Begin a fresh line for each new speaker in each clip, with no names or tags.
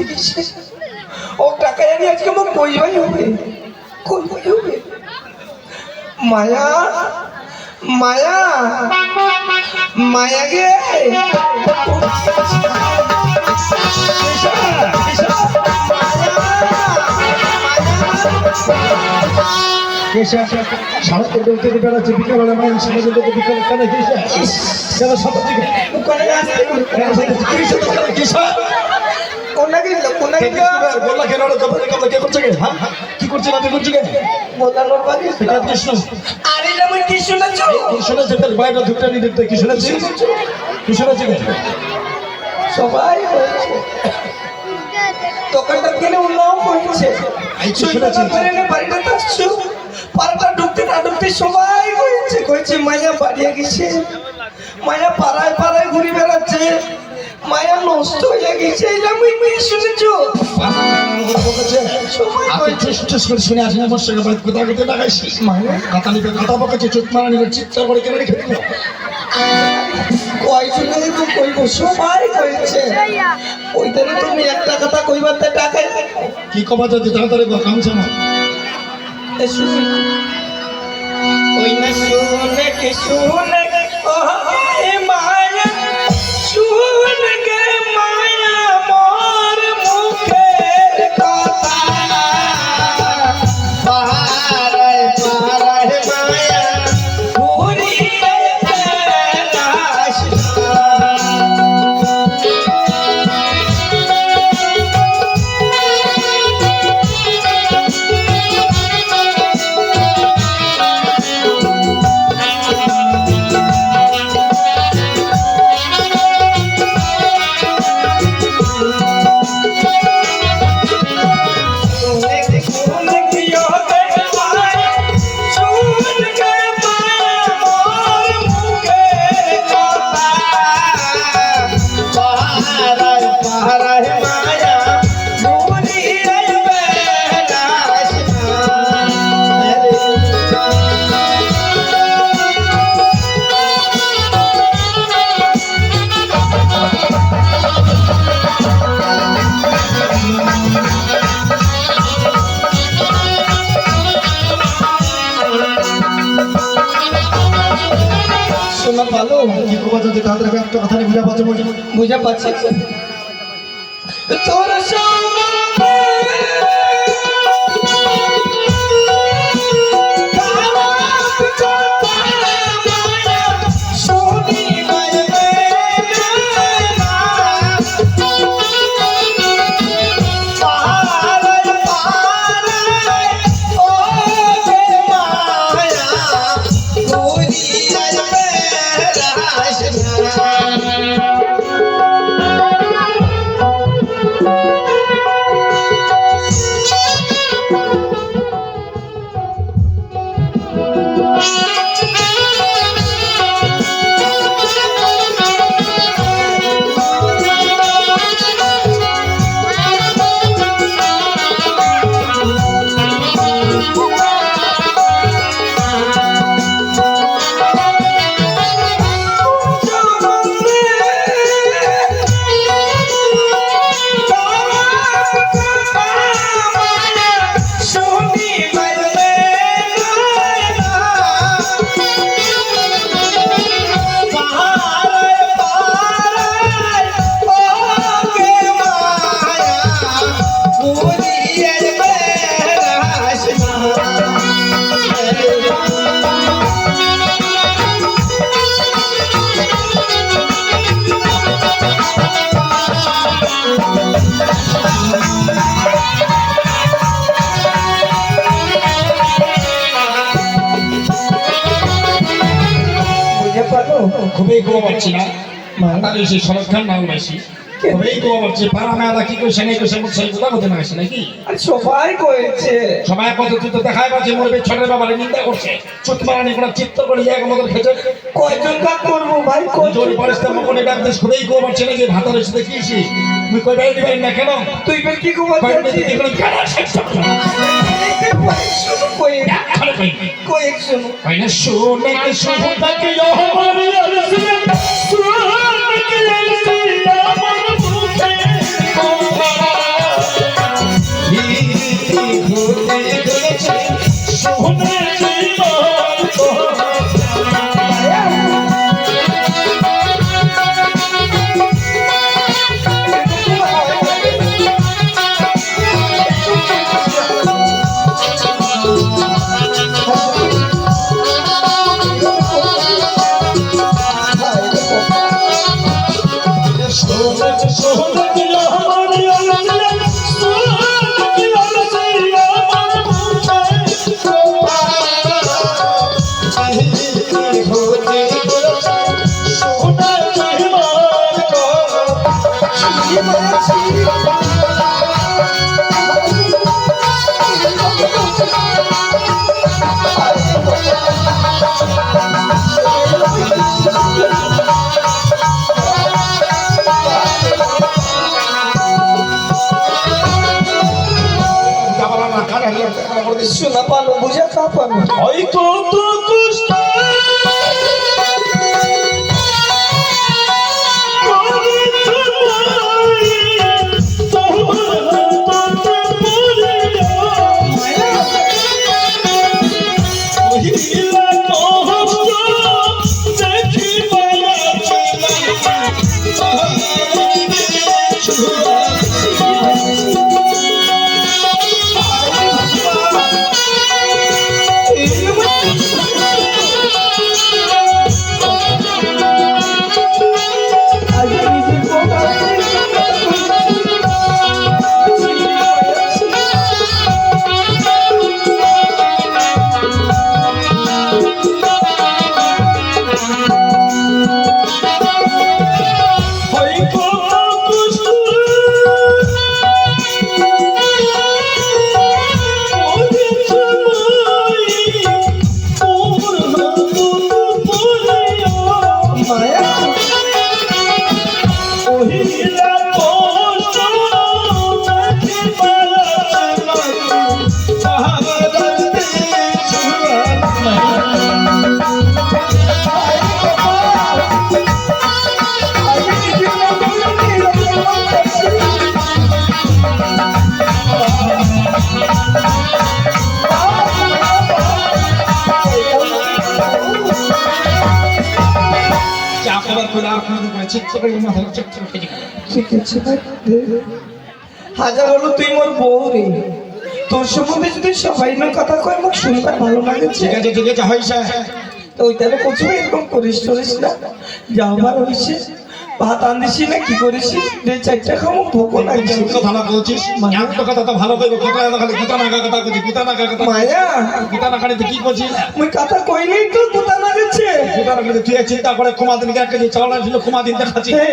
গেছে ও টাকা জানি আজকে আমার কইবাই হবে। কইবাই হবে? মায়া মায়া মায়া গে।
সারা করতে বেড়াচ্ছে বিকেলবেলা মায়ের সমাজের লোকে বিকেল কেন কিসা কেন সব
কোনা
বললা কেন কে করছে কে? হ্যাঁ? কি করছে না করছে কে?
বলানোর বাকি
এটা কৃষ্ণ।
আরে যেমন কি শুনেছ?
কি শুনেছে? তার বাইরে ধুকটা নিয়ে দেখতে কি শুনেছে? কি শুনেছে? কে
সবাই হয়েছে দোকানটা কিনে উন্নয়ন হয়েছে
এই তো শুনেছি।
বাড়িটা আসছো পাড়াটা ঢুকতে না ঢুকতে সবাই হয়েছে কয়েছে মায়া বাড়িয়ে গেছে। মায়া পাড়ায় পাড়ায় ঘুরে বেড়াচ্ছে। মায়া নষ্ট হয়ে গেছে এই আমি শুনেছো?
শুনে আসেন আমার সঙ্গে বাড়ি কোথায় কোথায় লাগাইছি?
মানে?
কথা নিতে কথা বকাচ্ছে চোখ মারা নিলে চিৎকার করে কেন রেখে দিল?
কয়জনে তো কইব? সবাই কইছে। ওইখানে তুমি একটা কথা কইবার তে টাকাই
কি কবা যদি তাড়াতাড়ি কামছে না
ওই না শুনে কে শুনে
একটা কথা নিয়ে বুঝা পাচ্ছে
বুঝা পাচ্ছি তোর সঙ্গে
খুবই গোয়া পাচ্ছি না? তাহলে সেই শরৎ খান নাম খুবই গোয়া পাচ্ছি পাড়া মেলা কি কইছে নাই কইছে মোট সেই কথা কথা নাইছে নাকি?
সবাই কয়েছে
সবাই কত তুই তো দেখাই পাচ্ছে মরবে ছোটের বাবারে নিন্দা করছে। চুত মারানি কোনো চিত্ত করে এক খেতে
কয়জন কাজ করব ভাই? কয়জন
ডাকতেছ খুবই গোয়া পাচ্ছি না যে ভাতার এসে দেখিয়েছি মুই কইবাই দিবাই না কেন?
তুই বেল কি কইবা
দিছি এগুলো কেন শেষ
কই কই শুনো
কই না শুনে শুনো তাকে আমার
শুনে কি আমার
মুখে কোমরা ভূতে
শুনে জীবন বুঝা মায়া হাজার হলো তুই মোর বউ রে। তোর সম্বন্ধে যদি সবাই না কথা কয় আমার শুনবার ভালো লাগে
ঠিক আছে ঠিক আছে হয়েছে
তো ওই তাহলে করছ এরকম করিস টরিস না। যা আমার হয়েছে ভাত আনদিস না কি করিস? যে চারটা খামো ভোকো লাগছে
কথা না বলছিস? এত কথা তো ভালো কথা না খালি গুতা নাগা কথা করছি গুতা নাগা কথা
মায়া?
গুতা না খালি কি করছিস?
মুই কথা কইনি তো কোথা লাগেছে
গুতা না খালি তুই চিন্তা করে ক্ষমা দিন একটা যে চাউল ছিল ক্ষমা দিন দেখাচ্ছি।
হ্যাঁ।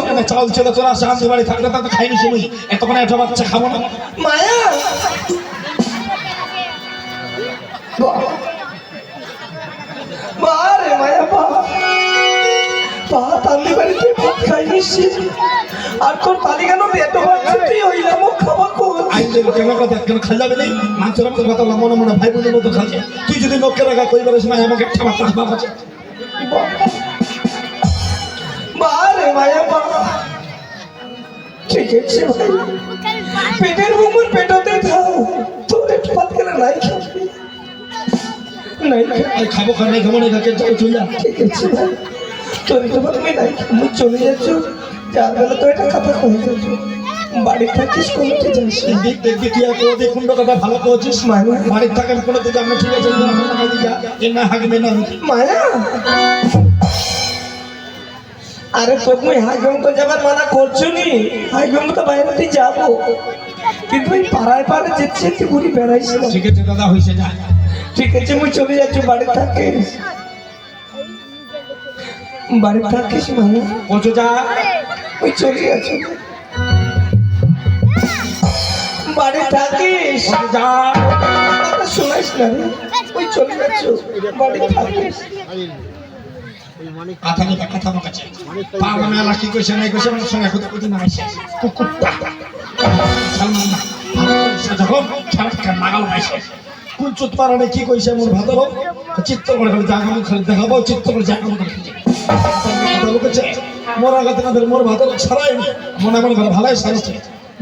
এখানে চাউল ছিল তোরা শান্তি বাড়ি থাকলে তা তো খাইনি শুনি এতক্ষণ একটা বাচ্চা খাব না।
মায়া? বারে মায়া বা ভাত আনতে বাড়িতে ভাত আর তোর তালি কেন এত বাচ্চা তুই হইলাম খাওয়া কর।
আইলে কেন কথা? কেন খাইলা বেলে মানুষের কথা মনে মনে ভাই বোনের মতো খাচ্ছে তুই যদি লোককে রাখা কই পারিস না আমাকে একটা বাচ্চা খাওয়া আছে।
বারে মায়া বা ঠিক আছে ভাই। পেটের বুকুর পেটোতে খাও তোর একটু ভাত কেন নাই খাবি? নাই খাবি।
খাব নাই খাব না খাকে যাও চলে যা
ঠিক আছে ভাই তোর একটু নাই খাব চলে যাচ্ছ যার বেলা তো এটা কথা কয়ে যাচ্ছ। বাড়ি থাকিস কোনোটি যাস না।
দেখবি তুই আর কোনো দিক কথা ভালো করছিস।
মানে?
বাড়ির থাকেন কোনো দিকে আমরা ঠিক আছে যা, আমরা খাই দিই যা এ না হাগবে না
মায়া? আরে যাবার মানা করছ নি? তো বাইরেতে যাব। কিন্তু ওই পাড়ায় পাড়ায় যেতে যেতে ঘুরি বেড়াইছিলাম
ঠিক আছে দাদা হয়েছে যা।
ঠিক আছে মুই চলে যাচ্ছি বাড়ি থাকিস। বাড়ি থাকিস মানে?
বলছো যা।
ওই চলে যাচ্ছি বাড়ি থাকিস।
যা।
কথা শোনাইস না। ওই চলে যাচ্ছ বাড়ি থাকিস
কথা নিয়ে কথা আমার কাছে। পা মানে আলা কি কইছে নাই কইছে আমার সঙ্গে কথা কইতে না আইছে কুকুরটা সালমান না যখন সারা নাগাল আইছে কোন চুত কি কইছে মোর ভাতর চিত্ত করে খালি দেখাবো চিত্ত করে জাগা মুখ খালি মোর আগাতে না মোর ভাতর ছাড়াই মনে করে ভালাই সারছে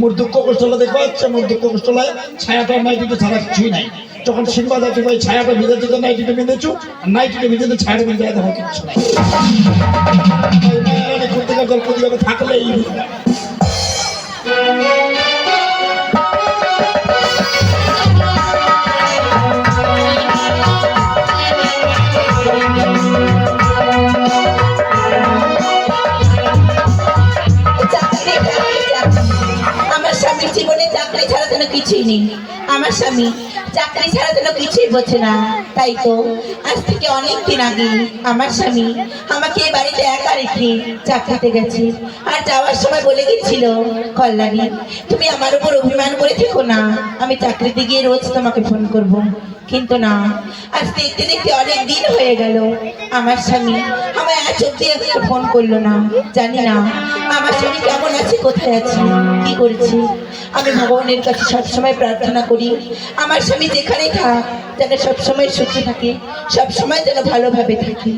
মোর দুঃখ কষ্টলা দেখো আচ্ছা মোর দুঃখ কষ্টলায় ছায়াটা নাইটিতে ছাড়া কিছুই নাই। যখন সিনেমা দেখতে পাই ছায়াটা ভিজে যেতে নাইটিতে বেঁধেছো নাইটিতে ভিজে ছায়াটা ভিজে নাই। দিকে থাকলে এই
নেই আমার স্বামী চাকরি ছাড়া তো কিছুই বোঝে না। তাই তো আজ থেকে অনেক দিন আগে আমার স্বামী আমাকে বাড়িতে একা রেখে চাকরিতে গেছে। আর যাওয়ার সময় বলে গেছিল, কল্যাণী, তুমি আমার উপর অভিমান করে থেকো না। আমি চাকরিতে গিয়ে রোজ তোমাকে ফোন করব। কিন্তু না, আজ দেখতে দেখতে অনেক দিন হয়ে গেল। আমার স্বামী আমায় আজ অব্দি ফোন করল না। জানি না, আমার স্বামী কেমন আছে, কোথায় আছে, কি করেছে। আমি ভগবানের কাছে সবসময় প্রার্থনা করি, আমার স্বামী যেখানেই থাক, যেন সবসময় থাকে সবসময় যেন ভালোভাবে থাকে।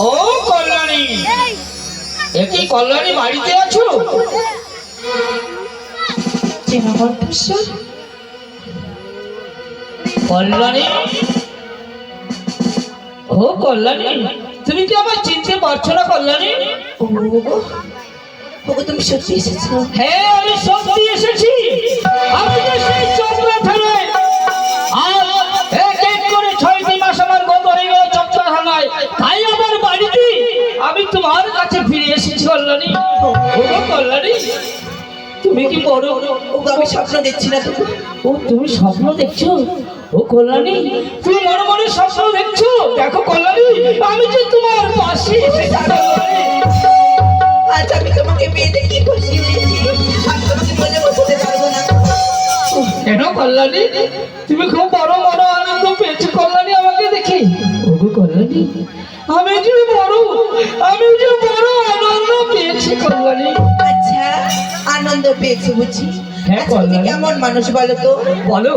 ও কল্যাণী। একই কল্যাণী বাড়িতে আছো?
চেনা কণ্ঠস্বর
কল্যাণী? ও কল্যাণী তুমি কি আমার চিনতে পারছ না কল্যাণী?
ও ওগো তুমি সত্যি এসেছ?
হ্যাঁ আমি সত্যি এসেছি। আমি যে সেই চক্রা এক এক করে ছয়টি মাস আমার গত হয়ে গেল চক্রা থানায় তাই আমার বাড়িতে আমি তোমার কাছে ফিরে এসেছি কল্যাণী। কল্যাণী তুমি কি বড়
ওগো আমি স্বপ্ন দেখছি না
ও তুমি স্বপ্ন দেখছ? ও কল্যাণী তুমি মনে মনে স্বপ্ন দেখছ? দেখো কল্যাণী আমি যে তোমার পাশে কল্যাণী।
আজ আমি তোমাকে পেয়ে কি খুশি হয়েছি আমি তোমাকে বলে বোঝাতে পারব না।
কেন কল্যাণী? তুমি খুব বড় বড় আনন্দ পেয়েছ কল্যাণী আমাকে দেখে। ওগো কল্যাণী আমি যে বড় আমি যে আনন্দ পেয়েছি
বুঝি?
হ্যাঁ,
আচ্ছা। কেমন মানুষ বলো তো?
বলো।